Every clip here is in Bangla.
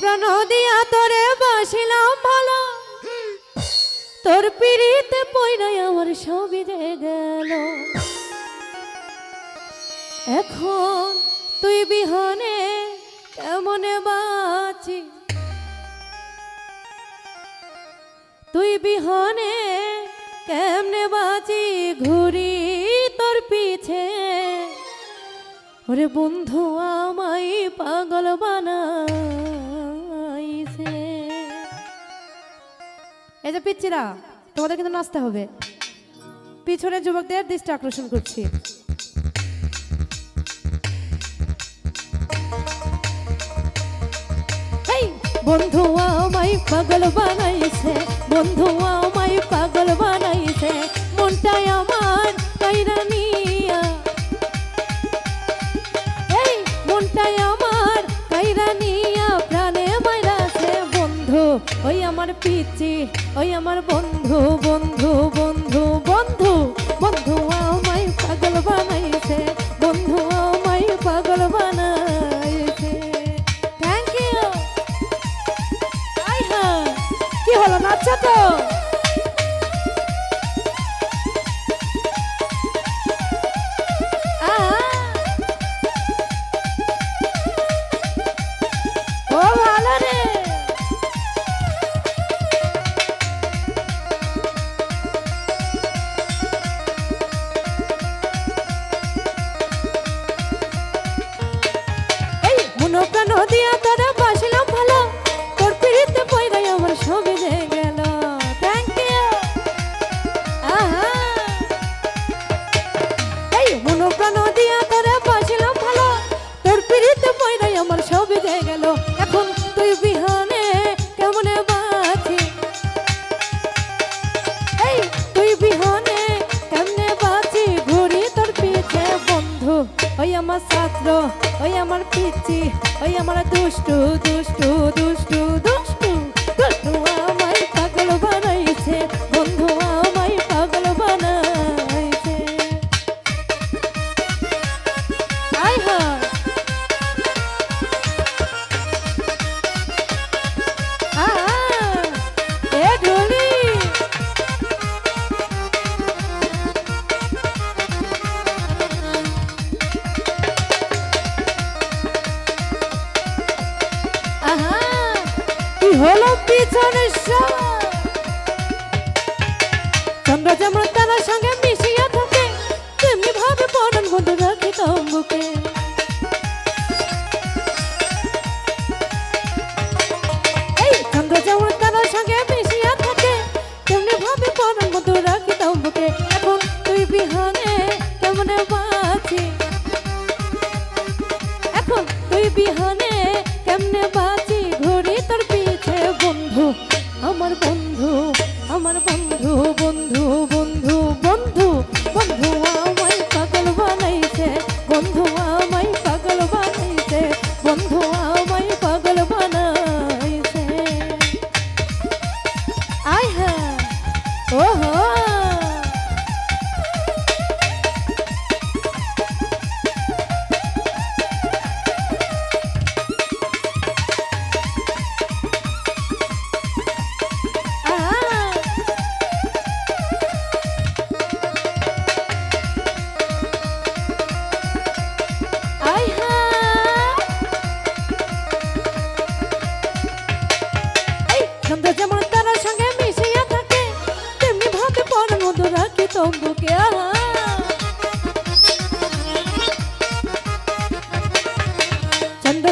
প্রাণ দিয়া তোরে বাসিলাম ভালো। তোর পিড়িতে পইরাই আমার সবই যে গেল। এখন তুই বিহনে কেমনে বাঁচি? তুই বিহনে কেমনে বাঁচি ঘুরি তোর পিছে? ওরে বন্ধু, আমায় পাগল বানাইছে এই যে পিচ্ছিরা তোমাদের কিন্তু নাচতে হবে। পিছনের যুবকদের দৃষ্টি আকর্ষণ করছি। বন্ধু আমায় পাগল বানাইছে। বন্ধু মনো প্রাণ দিয়া তোরা বাসিলাম ভালো। তোর পিড়িতে পয়রাই আমার সবই যে গেল। থ্যাংক ইউ এই মনো প্রাণ দিয়া তোরা বাসিলাম ভালো। তোর পিড়িতে পয়রাই আমার সবই যে গেল। ছাত্র ওই আমার পিচি ওই আমার দুষ্টু দুষ্টু দুষ্টু দুষ্টু দুষ্টু হলো পিছনের চন্দ্র যেমন তার সঙ্গে মিশিয়া থাকে তেমনি ভাবে পরন বন্ধু রাখি তম্বুকে Ого! মধু রাখি তম্বুকে আহা। চন্দ্র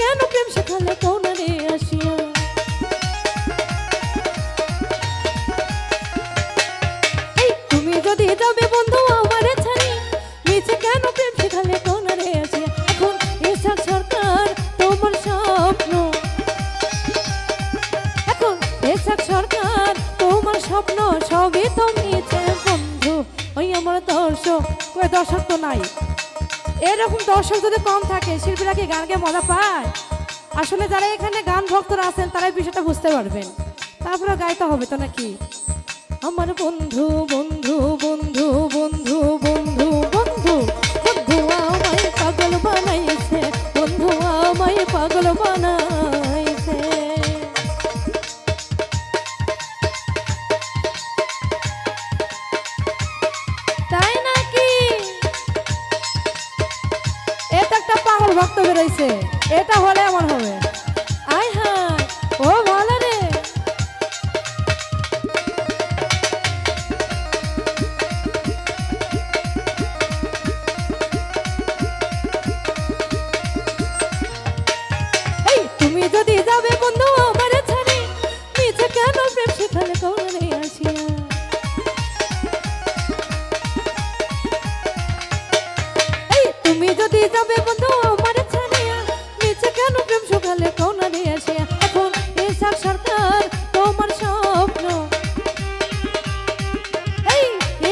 কেন প্রেম শিখালে কৌনারে আসিয়া? এই তুমি যদি যাবে বন্ধু আমারে ছাড়ি নিচে কেন কেম শিখালে কৌনারে আসিয়া? এখন এসার সরকার তোমার স্বপ্ন। এখন এসার সরকার তোমার স্বপ্ন, সবই তো নিচে বন্ধু। ওই আমার দর্শক দর্শক তো নাই। এরকম দর্শক যদি কম থাকে, শিল্পীরা কি গানকে মজা পায়? আসলে যারা এখানে গান ভক্তরা আছেন, তারাই বিষয়টা বুঝতে পারবেন। তারপরে গাইতে হবে তো নাকি? আমার বন্ধু বন্ধু বন্ধু বন্ধু বন্ধু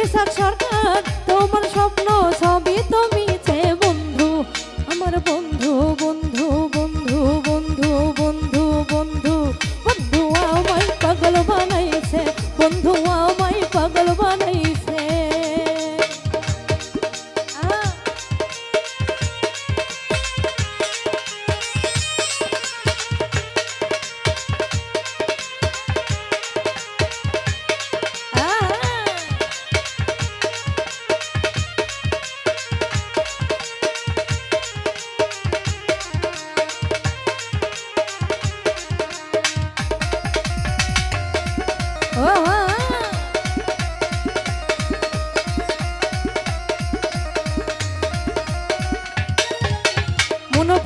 ইসাক তোমার স্বপ্ন